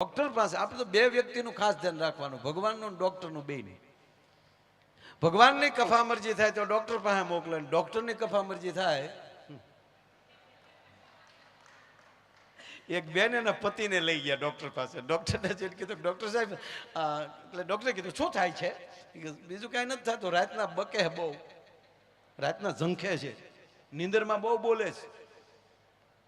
Doctor પાસે આપણે તો બે વ્યક્તિનું ખાસ ધ્યાન રાખવાનું. ભગવાનનું અને બે નહીં ભગવાનની કફા મરજી થાય તો ડોક્ટર પાસે મોકલે. ડૉક્ટરની ડોક્ટરની કફા મરજી થાય, એક બેન એના પતિને લઈ ગયા ડોક્ટર પાસે. ડોક્ટરને જઈને કીધું, ડોક્ટર સાહેબ એટલે ડોક્ટરે કીધું, શું થાય છે? બીજું કાંઈ નથી થતું, રાતના બકે બહુ. રાતના ઝંખે છે. નીંદરમાં બહુ બોલે છે.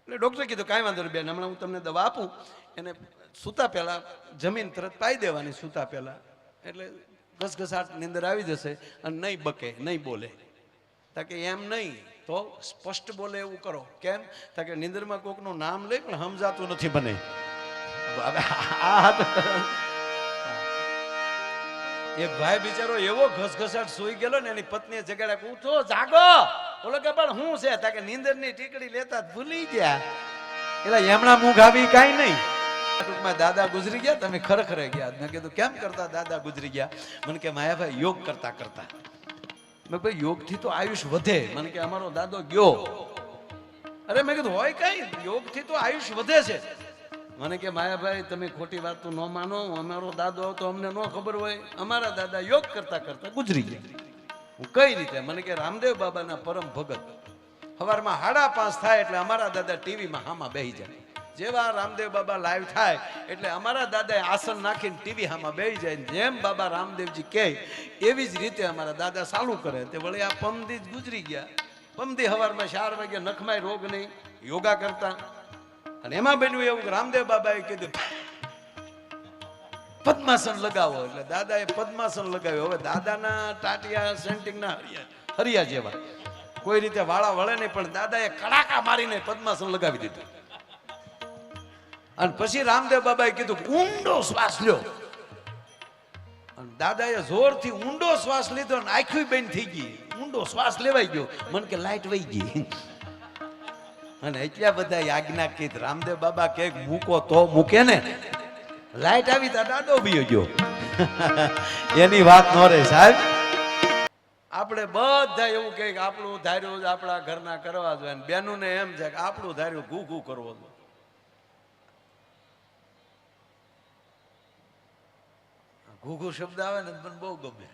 એટલે ડૉક્ટરે કીધું, કાંઈ વાંધો નહીં બેન, હમણાં હું તમને દવા આપું. એને સૂતા પહેલાં, જમીન તરત પાઈ દેવાની સૂતા પહેલાં. એટલે ઘસઘસાટ નીંદર આવી જશે અને નહીં બકે, નહીં બોલે. તાકે એમ નહીં, તો સ્પષ્ટ બોલે એવું કરો. કેમ? તાકે નિંદરમાં કોકનું નામ લઈ પણ સમજાતું નથી બને એક ભાઈ બિચારો એવો ઘસઘસાટ સૂઈ ગયેલો ને એની પત્નીએ જગાડ્યા ઉઠો, જાગો. બોલો કે, પણ હું છે? તાકે નીંદરની ટીકડી લેતા ભૂલી ગયા. એટલે એમણા મુખ આવી કાંઈ નહીં. ટૂંકમાં દાદા ગુજરી ગયા, તમે ખરેખર ગયા. મેં કીધું, કેમ કરતા દાદા ગુજરી ગયા? મને કે, માયાભાઈ, યોગ કરતા કરતા. મેં ભાઈ યોગથી તો આયુષ વધે. મને કે, અમારો દાદો ગયો. અરે, મેં કીધું, હોય કઈ, યોગથી તો આયુષ વધે છે. મને કે, માયાભાઈ, તમે ખોટી વાત ન માનો, અમારો દાદો તો અમને ન ખબર હોય. અમારા દાદા યોગ કરતા કરતા ગુજરી ગયા. હું કઈ રીતે? મને કે, રામદેવ બાબાના પરમ ભગત. સવારમાં હાડા પાંચ થાય એટલે અમારા દાદા ટીવીમાં હામાં બેહી જાય. જેવા રામદેવ બાબા લાઈવ થાય, એટલે અમારા દાદાએ આસન નાખીને ટીવી હામાં બેસી જાય જેમ બાબા રામદેવજી કહે, એવી જ રીતે અમારા દાદા ચાલુ કરે. તે વળી આ પમદી જ ગુજરી ગયા. પમદી હવારમાં ચાર વાગે નખમાય રોગ નહીં, યોગા કરતા. અને એમાં બન્યું એવું રામદેવ બાબાએ કીધું, પદ્માસન લગાવો. એટલે દાદાએ પદ્માસન લગાવ્યું. હવે દાદાના ટાટિયા સેન્ટિંગના હરિયા જેવા. કોઈ રીતે વાળા વળે નહીં, પણ દાદાએ કડાકા મારીને પદ્માસન લગાવી દીધું. અને પછી રામદેવ બાબાએ કીધું ઊંડો શ્વાસ લ્યો. અને દાદાએ જોરથી ઊંડો શ્વાસ લીધો અને આખી બેન થઈ ગઈ. ઊંડો શ્વાસ લેવાઈ ગયો. મને કે લાઈટ વહી ગઈ. અને એટલા બધા આજ્ઞા કીધ, રામદેવ બાબા કે મૂકો તો મૂકે ને. લાઈટ આવી તા દાદો બી ગયો. એની વાત ન રહે સાહેબ. આપણે બધા એવું કહે કે આપણું ધાર્યું આપણા ઘરના કરવા જોઈએ. બેનું ને એમ છે કે આપણું ધાર્યું ઘૂ ઘૂ કરવો જોઈએ. ઘૂ ઘૂ શબ્દ આવે ને મને બહુ ગમે.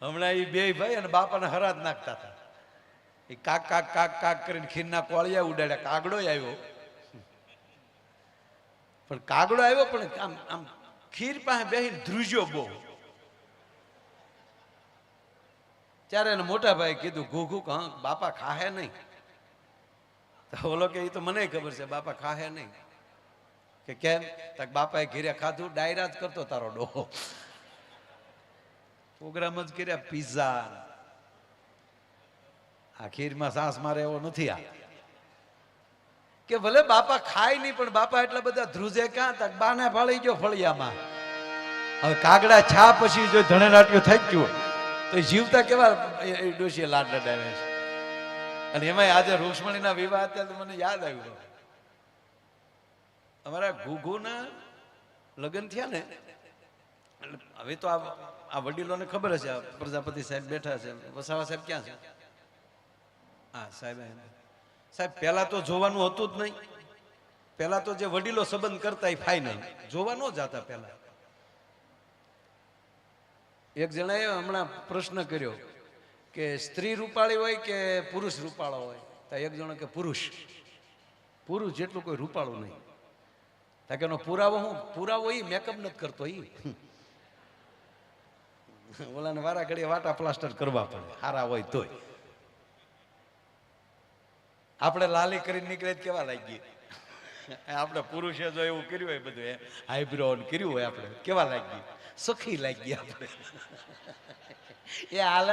હમણાં એ બે ભાઈ અને બાપાને હરાજ નાખતા હતા. એ કાક કાક કાક કાક કરીને ખીરના કોળિયા ઉડાડ્યા. કાગડો આવ્યો. પણ કાગડો આવ્યો પણ આમ આમ ખીર પાસે બેસીને ધ્રુજ્યો બહુ. ત્યારે એને મોટા ભાઈ કીધું ઘૂઘુ હા બાપા ખાહે નહીં. તો બોલો કે એ તો મને ખબર છે, બાપા ખાહે નહીં. કે કેમ? તક બાપાએ ઘીરે ખાધું ડાયરા જ કરતો તારો ડોહો. પ્રોગ્રામ જ કર્યા પિઝા આ ખીરમાં સાસ મારે એવો નથી આ. કે ભલે બાપા ખાય નહીં, પણ બાપા એટલા બધા ધ્રુજે ક્યાં? તક બાને ફાળી ગયો ફળિયામાં. હવે કાગડા છા પછી જો ધણે નાટ્યો થઈ ગયું તો જીવતા કેવા ડોશીએ લાડ લડાવે છે? અને એમાંય આજે રૂક્ષ્મણીના વિવાહ અત્યારે મને યાદ આવ્યું. અમારા ઘુઘુના લગ્ન થયા ને હવે તો આ વડીલોને ખબર હશે પ્રજાપતિ સાહેબ બેઠા છે, વસાવા સાહેબ ક્યાં છે? હા, સાહેબ. સાહેબ, પહેલા તો જોવાનું હતું જ નહીં. પહેલા તો જે વડીલો સંબંધ કરતા એ ફાઈનલ જોવા ન જતા પહેલા. એક જણાએ હમણાં પ્રશ્ન કર્યો કે સ્ત્રી રૂપાળી હોય કે પુરુષ રૂપાળો હોય? તો એક જણો કે પુરુષ. પુરુષ જેટલું કોઈ રૂપાળું નહીં. તાકે એનો પુરાવો હું પુરાવો ઈ મેકઅપ નથી કરતો ઈ. ઓલાને વારા ઘડીએ વાટા પ્લાસ્ટર કરવા પડે. હારા હોય તોય. આપણે લાલી કરીને નીકળે કેવા લાગીએ? આપણે પુરુષે જો એવું કર્યું હોય બધું, એમ આઈબ્રો કર્યું હોય આપણે, કેવા લાગીએ? સખી લાગીએ આપણે. એ હાલ.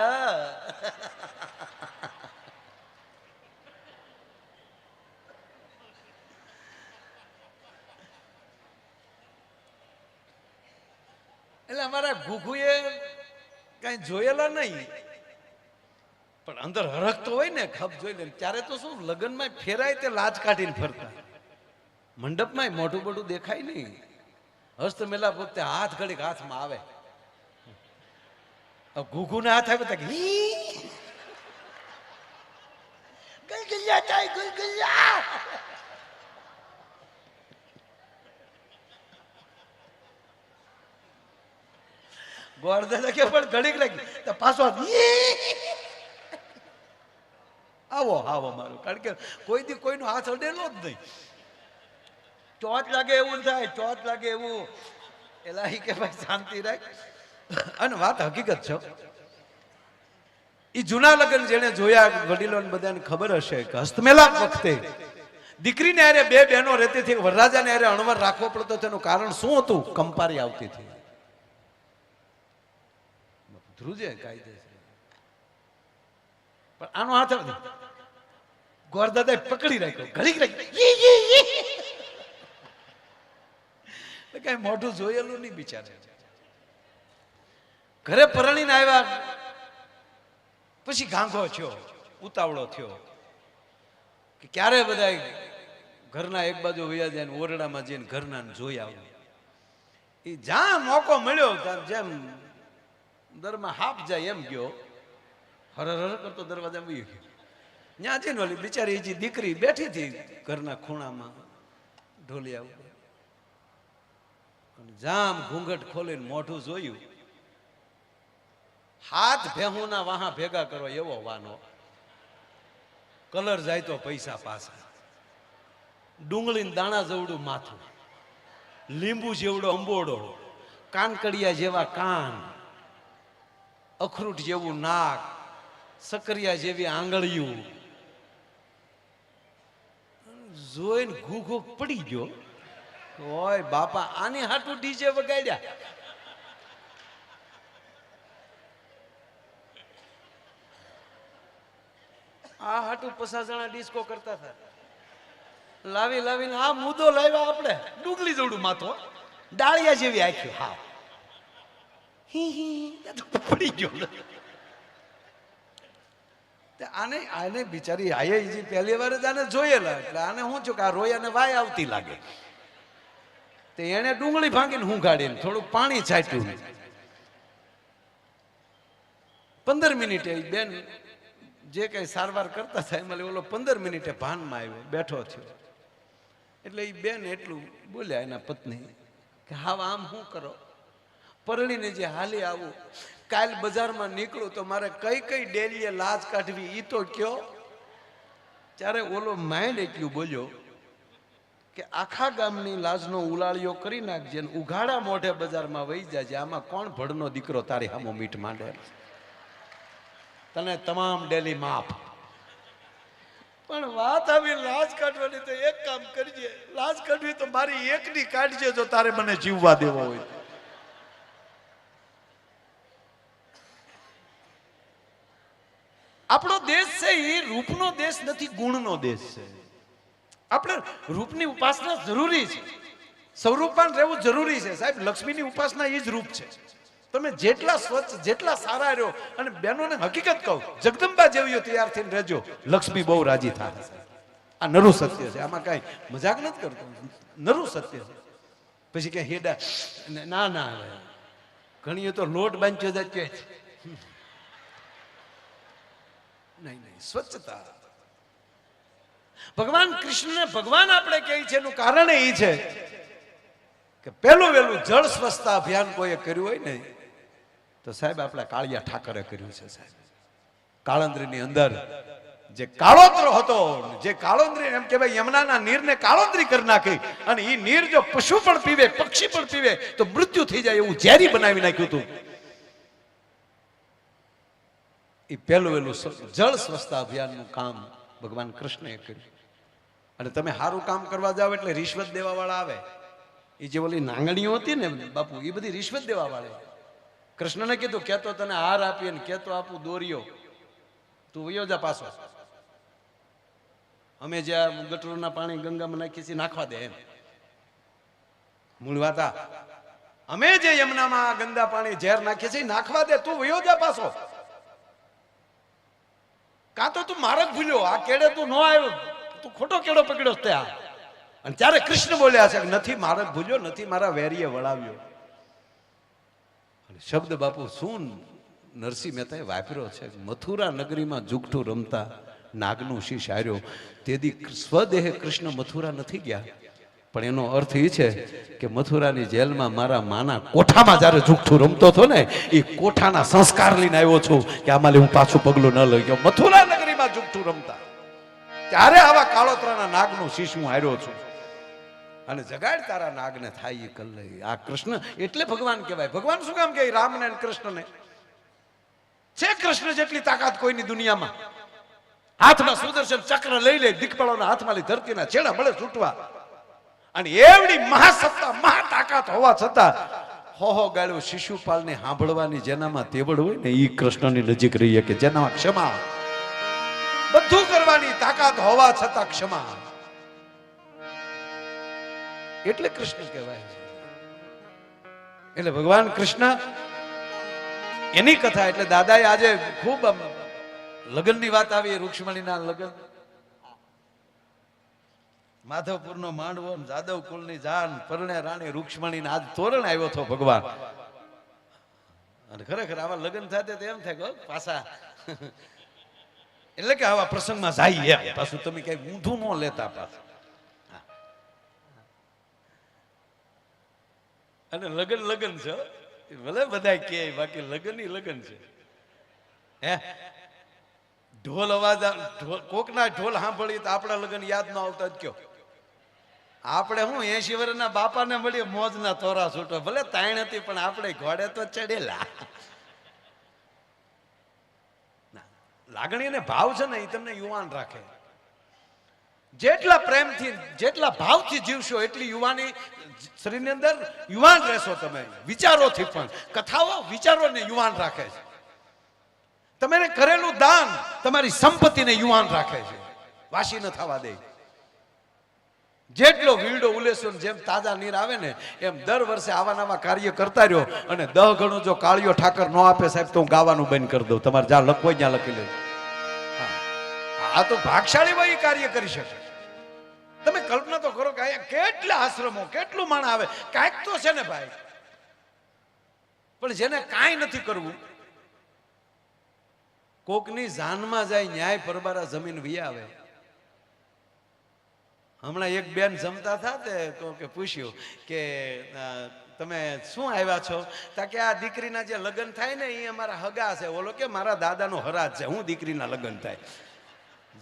એટલે અમારા ઘુઘુએ કઈ જોયેલા નહીં. પણ અંદર હરખતો હોય ને, ખપ જોઈ લે. ત્યારે તો શું, લગ્નમાં ફેરાય તે લાજ કાઢીને ફરતા. મંડપમાં મોટું મોટું દેખાય નહીં. હસ્ત મેલા પોતે હાથ ઘડીક હાથમાં આવે. ઘુઘુને હાથ આવે તો! ગુલગુલિયા થાય ગુલગુલિયા! ગોરદાદા કે પણ ઘડીક લાગી. તો આવો આવો મારું કારણ કે કોઈ દી કોઈનો હાથ અડેલો જ નહીં. ચોથ લાગે એવું થાય ભાઈ શાંતિ રાખ. અને વાત હકીકત છે એ જૂના લગ્ન જેને જોયા, વડીલોને બધાને ખબર હશે કે હસ્તમેલાપ વખતે દીકરીને હારે બે બહેનો રહેતી હતી, વરરાજાને હારે અણવર રાખવો પડતો તેનું કારણ શું હતું? કંપારી આવતી હતી. ધ્રુજે કાયદેસર પણ આનો હાથ નથી ગોરદાદાએ પકડી રાખ્યો. ઘડી રાખ્યો. કઈ મોઢું જોયેલું નહીં બિચારે ઘરે પરણીને આવ્યા. પછી ઘાંઘો થયો, ઉતાવળો થયો. કે ક્યારે બધા ઘરના એક બાજુ વૈયા જાય ઓરડામાં જઈને ઘરના જોઈ આવ્યું એ જ્યાં મોકો મળ્યો જેમ દરમાં હાફ જાય એમ ગયો. હર હર કરતો દરવાજા બી ગયો. ત્યાં જઈને બિચારી જે દીકરી બેઠી હતી ઘરના ખૂણામાં. ઢોલિયા જામ ઘૂંઘટ ખોલીને મોઢું જોયું. હાથ ભેહુના વાહા ભેગા કરો એવો વાનો. કલર જાય તો પૈસા પાછા. ડુંગળી દાણા જેવડું માથું. લીંબુ જેવડો અંબોડો. કાનકડિયા જેવા કાન. અખરૂટ જેવું નાક, સકરિયા જેવી આંગળીયું. જોઈને ઘૂઘો પડી ગયો. ઓય બાપા, આની હાટું ડીજે વગાડ્યા. આ હાટું પચાસ જણા ડિસ્કો કરતા હતા. લાવી લાવીને આ મુદ્દો લાવ્યા આપણે. ડુંગળી જોડું માથો ડાળિયા જેવી આખ્યું હા. પડી ગયો આને આને બિચારી આયે જે પહેલી વાર જ આને જોયેલા. એટલે આને શું છું કે આ રોયાને વાય આવતી લાગે. તે એને ડુંગળી ભાંગીને હું ગાડીને થોડુંક પાણી છાટ્યું. પંદર મિનિટે બેન જે કઈ સારવાર કરતા થાય મળે ઓલો પંદર મિનિટે ભાનમાં આવ્યો, બેઠો થયો. એટલે એ બેન એટલું બોલ્યા એના પત્ની કે હા આમ શું કરો? પરણીને જે હાલી આવું, કાલ બજારમાં નીકળું તો મારે કઈ કઈ ડેલીએ લાજ કાઢવી એ તો કયો. ત્યારે ઓલો માઇન્ડ એટલું બોલ્યો કે આખા ગામની લાજનો ઉલાળિયો કરી નાખજે ઉઘાડા મોઢે બજારમાં વહી જાય આમાં કોણ ભડનો દીકરો તારી હામો મીઠ માંડે? તને તમામ ડેલી માફ. પણ વાત આવી, લાજ કાઢવાની તો એક કામ કરજે. લાજ કાઢવી તો મારી એકની કાઢજે જો તારે મને જીવવા દેવો હોય આપણો દેશ છે એ રૂપનો દેશ નથી, ગુણનો દેશ છે. આપણે રૂપની ઉપાસના જરૂરી છે. સ્વરૂપવાન રહેવું જરૂરી છે. સાહેબ, લક્ષ્મીની ઉપાસના એ જ રૂપ છે. તમે જેટલા સ્વચ્છ, જેટલા સારા રહ્યો, અને બહેનોને હકીકત કહું, જગદંબા જેવીઓ તૈયાર થઈને રહેજો, લક્ષ્મી બહુ રાજી થાય. આ નરુ સત્ય છે. આમાં કાંઈ મજાક નથી કરતો? નરુ સત્ય છે. પછી કે હેડા ના ના ઘણીએ તો લોટ બાંધ્યો જાય કે નહીં નહીં, સ્વચ્છતા. ભગવાન કૃષ્ણને ભગવાન આપણે કહે છે, એનું કારણ એ છે કે પહેલું વહેલું જળ સ્વચ્છતા અભિયાન કોઈએ કર્યું હોય ને, તો સાહેબ આપણે કાળિયા ઠાકરે કર્યું છે, સાહેબ. કાળંદ્રીની અંદર જે કાળોતરો હતો, જે કાળોંદ્રી એમ કહેવાય, યમુનાના નીરને કાળોતરી કરી નાખી અને એ નીર જો પશુ પણ પીવે, પક્ષી પણ પીવે, તો મૃત્યુ થઈ જાય એવું ઝેરી બનાવી નાખ્યું હતું. એ પહેલું વહેલું જળ સ્વચ્છતા અભિયાનનું કામ ભગવાન કૃષ્ણએ કર્યું. અને તમે સારું કામ કરવા જાઓ એટલે રિશ્વત દેવા વાળા આવે. એ જે ઓલી નાંગણીઓ હતી ને બાપુ એ બધી રિશ્વત દેવાવાળી. કૃષ્ણને કીધું કેતો તને હાર આપીએ ને કેતો આપું દોર્યો તું વયો જા પાછો. અમે જ્યાં ગટરોના પાણી ગંગામાં નાખીએ છીએ, નાખવા દે એમ. મૂળ વાત અમે જે યમુનામાં ગંદા પાણી ઝેર નાખીએ છીએ નાખવા દે, તું વયો જા પાછો. કાં તો તું માર્ગ ભૂલ્યો. આ કેડે તું ન આવ્યો. તું ખોટો કેડો પકડ્યો ત્યાં અને ત્યારે કૃષ્ણ બોલ્યા છે નથી માર્ગ ભૂલ્યો, નથી મારા વેરીએ વળાવ્યો. શબ્દ બાપુ, શું નરસિંહ મહેતાએ વાપર્યો છે? મથુરા નગરીમાં જુગઠું રમતા નાગનું શીશ હાર્યો. તેથી સ્વદેહે કૃષ્ણ મથુરા નથી ગયા. પણ એનો અર્થ એ છે કે મથુરાની જેલમાં મારા માના કોઠામાં જ્યારે જુઠ્ઠું રમતો હતો ને એ કોઠાના સંસ્કાર લઈને આવ્યો છું કે આમાં હું પાછું પગલું ન લઈ ગયો મથુરા નગરીમાં જુઠ્ઠું રમતા. ત્યારે આવા કાળોતરાના નાગનું શીશ હું હાર્યો છું. અને જગાડ તારા નાગને થાય એ કર આ કૃષ્ણ એટલે ભગવાન કહેવાય. ભગવાન શું કામ કે રામને અને કૃષ્ણને. છે કૃષ્ણ જેટલી તાકાત કોઈની દુનિયામાં? હાથમાં સુદર્શન ચક્ર લઈ લે, દીકપળોના હાથમાં લઈ ધરતીના છેડા મળે છૂટવા. અને એવડી મહાસત્તા મહા તાકાત હોવા છતાં હો હો ગાળ્યો શિશુપાલને સાંભળવાની જેનામાં તેવડ હોય ને એ કૃષ્ણની નજીક રહીએ કે જેનામાં ક્ષમા બધું કરવાની તાકાત હોવા છતાં ક્ષમા એટલે કૃષ્ણ કહેવાય. એટલે ભગવાન કૃષ્ણ એની કથા, એટલે દાદાએ આજે ખૂબ લગ્નની વાત આવી, રૂક્ષ્મણીના લગ્ન. માધવપુરનો માંડવો ને જાદવ કુલની જાન પરણે રાણી રૂક્ષ્મણી આજ તોરણ આવ્યો હતો ભગવાન. અને ખરેખર આવા લગ્ન થાય તો એમ થાય પાછા. એટલે કે આવા પ્રસંગમાં જાય એમ. પાછું તમે કઈ ઊંધું ન લેતા પાછું. અને લગન લગન છે. ભલે બધા કે બાકી લગનની લગન છે. હે? ઢોલ અવાજ કોકના ઢોલ સાંભળી તો આપણા લગન યાદ ન આવતા જ કયો. આપણે હું એસી વર્ષના બાપાને મળીએ મોજના તોરા છૂટો. ભલે તાણ હતી, પણ આપણે ઘોડે તો ચડેલા. લાગણી અને ભાવ છે ને, એ તમને યુવાન રાખે. જેટલા પ્રેમથી, જેટલા ભાવથી જીવશો, એટલી યુવાની શરીરની અંદર યુવાન રહેશો તમે. વિચારોથી પણ. કથાઓ વિચારોને યુવાન રાખે છે. તમે કરેલું દાન તમારી સંપત્તિને યુવાન રાખે છે. વાસી ન થવા દે. જેટલો વીડો ઉલેસો જેમ તાજા નીર આવે ને, એમ દર વર્ષે આવા નવા કાર્ય કરતા રહ્યો અને દહ ગણો જો કાળિયો ઠાકર ન આપે સાહેબ, તો હું ગાવાનું બંધ કરી દઉં. તમારે જ્યાં લખવો ત્યાં લખી લેજો. આ તો ભાગશાળી ભાઈ કાર્ય કરી શકે. તમે કલ્પના તો કરો કે અહીંયા કેટલા આશ્રમો, કેટલું માણ આવે. કાંઈક તો છે ને ભાઈ. પણ જેને કાંઈ નથી કરવું, કોકની જાનમાં જાય ન્યાય પરબારા જમીન વી આવે હમણાં એક બેન જમતા હતા તે કે પૂછ્યું કે તમે શું આવ્યા છો? તા કે આ દીકરીના જે લગ્ન થાય ને એ અમારા હગા છે. ઓલો કે, મારા દાદાનો હરાજ છે. હું દીકરીના લગ્ન થાય.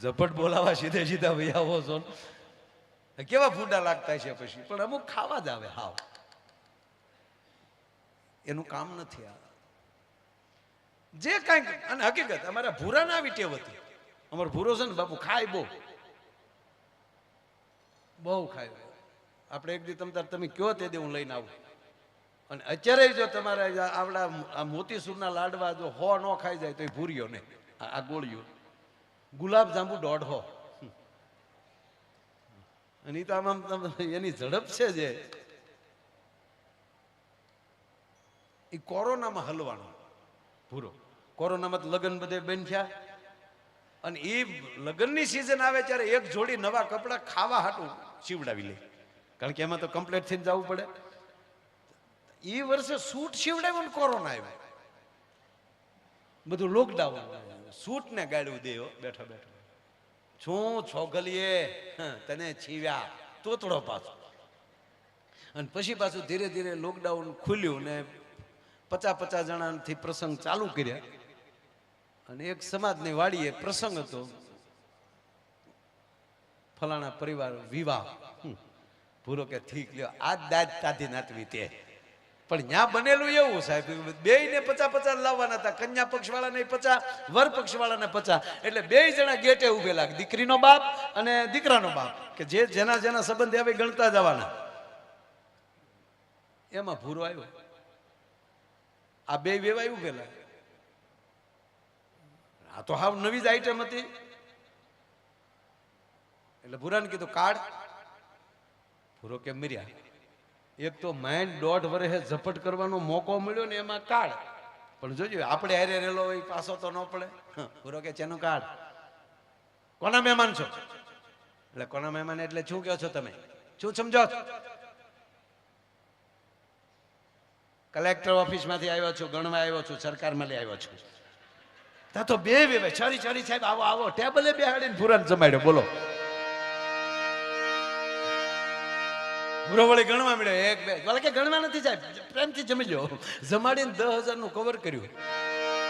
ઝપટ બોલાવા સીધે સીધા ભાઈ આવો છો. કેવા ફૂડા લાગતા છે પછી? પણ અમુક ખાવા જ આવે, હાવ. એનું કામ નથી આ. જે કાંઈક, અને હકીકત, અમારા ભૂરા ના આવી ટેવ હતી. અમારો ભૂરો છે ને બાપુ, ખાય બહુ. બહુ ખાય. આપણે એક દી તમ તમે કયો તે દી હું લઈને આવું. અને અત્યારે જો તમારે આવડા આ મોતીસૂરના લાડવા જો હો ન ખાઈ જાય તો એ ભૂર્યો ને. આ ગોળીઓ. ગુલાબ જાંબુ દોઢ અને તો આમ એની ઝડપ છે જે. એ કોરોનામાં હલવાનો. પૂરો કોરોનામાં લગ્ન બધે બંધ થયા અને એ લગ્નની સિઝન આવે ત્યારે એક જોડી નવા કપડાં ખાવા હાટું. સીવડાવી લે. કારણ કે એમાં તો કમ્પ્લેટ થઈને જવું પડે. એ વર્ષે સૂટ સીવડાવ્યો ને કોરોના આવ્યો. બધું લોકડાઉન સૂટ ને ગાળ્યું દેવો બેઠો બેઠો. છું છોગલીએ તને છીવ્યા. તોતડો પાછો. અને પછી પાછું ધીરે ધીરે લોકડાઉન ખુલ્યું ને પચાસ પચાસ જણાથી પ્રસંગ ચાલુ કર્યા. અને એક સમાજની વાડીએ પ્રસંગ હતો. ફલાણા પરિવાર વિવાહ. પૂરો કે ઠીક લ્યો. આ દાદ દાદી નાતવી તે. પણ ત્યાં બનેલું એવું સાહેબ. બે ને પચાસ પચાસ લાવવાના હતા. કન્યા પક્ષ વાળાને પચાસ, વર પક્ષ વાળાને પચાસ. એટલે બે જણા ગેટે ઉભેલા દીકરીનો બાપ અને દીકરાનો બાપ. કે જે જેના જેના સંબંધ આવે ગણતા જવાના. એમાં ભૂરો આવ્યો. આ બે વેવાય ઉભેલા આ તો હાવ નવી જ આઈટમ હતી. એટલે ભૂરાને કીધું, કાઢ. ભૂરો કેમ મર્યા? એક તો માઇન્ડ દોઢ વર્ષે ઝપટ કરવાનો મોકો મળ્યો ને એમાં કાઢ. પણ જોજો, આપણે હારે રેલો હોય, પાછો તો ન પડે. ભૂરો કે ચેનું કાઢ. કોના મહેમાન છો? એટલે કોના મહેમાન એટલે શું કહો છો તમે? શું સમજો છો? કલેક્ટર ઓફિસમાંથી આવ્યો છું, ગણવા આવ્યો છું, સરકારમાં લઈ આવ્યો છું. ત્યાં તો બે ભાઈ છરી છરી સાહેબ, આવો આવો. ટેબલે બેહાડીને ફુરાન જમાડ્યો. બોલો. ઉરવળી ગણવા મળ્યો એક, બે. ભલે કે ગણવા નથી જાય, પ્રેમથી જમી લો જમાડીને દસ હજારનું કવર કર્યું.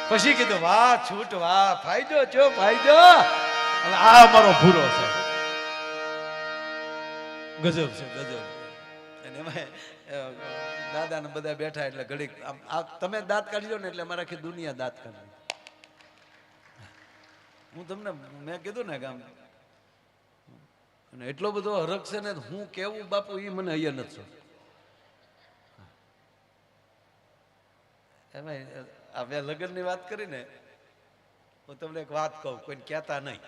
પછી કીધું, વાહ, છૂટ, વાહ, ફાયદો છો ફાયદો. આ અમારો ભૂરો છે. ગજબ છે, ગજબ. અને એમાં દાદા ને બધા બેઠા એટલે ઘડીક તમે દાંત કાઢી લો ને એટલે અમારે આખી દુનિયા દાંત કાઢી હું તમને, મેં કીધું ને આમ અને એટલો બધો હરખ છે ને, હું કેવું બાપુ એ મને અહીંયા નથી એમાં આપણે લગ્નની વાત કરીને હું તમને એક વાત કહું, કોઈને કહેતા નહીં.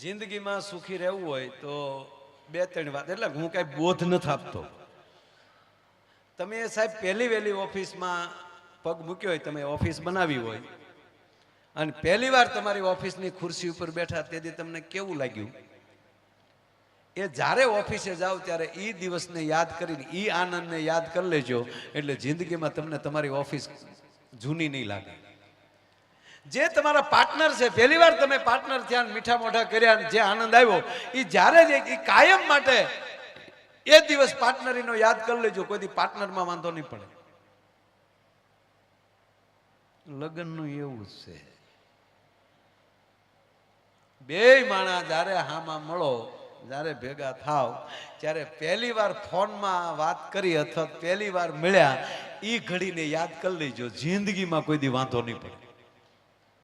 જિંદગીમાં સુખી રહેવું હોય તો બે ત્રણ વાત, એટલે હું કાંઈ બોધ નથી આપતો તમે સાહેબ, પહેલી વહેલી ઓફિસમાં પગ મૂક્યો હોય, તમે ઓફિસ બનાવી હોય અને પહેલી વાર તમારી ઓફિસની ખુરશી ઉપર બેઠા તેથી તમને કેવું લાગ્યું? એ જ્યારે ઓફિસે જાઓ ત્યારે એ દિવસને યાદ કરીને એ આનંદને યાદ કરી લેજો, એટલે જિંદગીમાં તમને તમારી ઓફિસ જૂની નહીં લાગે. જે તમારા પાર્ટનર છે, પહેલી વાર તમે પાર્ટનર થયા મીઠા મોઢા કર્યા જે આનંદ આવ્યો એ જ્યારે જ એ કાયમ માટે એ દિવસ પાર્ટનરીનો યાદ કરી લેજો, કોઈ પાર્ટનરમાં વાંધો નહીં પડે. લગ્નનું એવું છે. બે માણા જ્યારે હામાં મળો, જ્યારે ભેગા થાવ, ત્યારે પહેલી વાર ફોનમાં વાત કરી અથવા પહેલી વાર મળ્યા એ ઘડીને યાદ કરી લેજો, જિંદગીમાં કોઈ દી વાંધો નહીં પડે.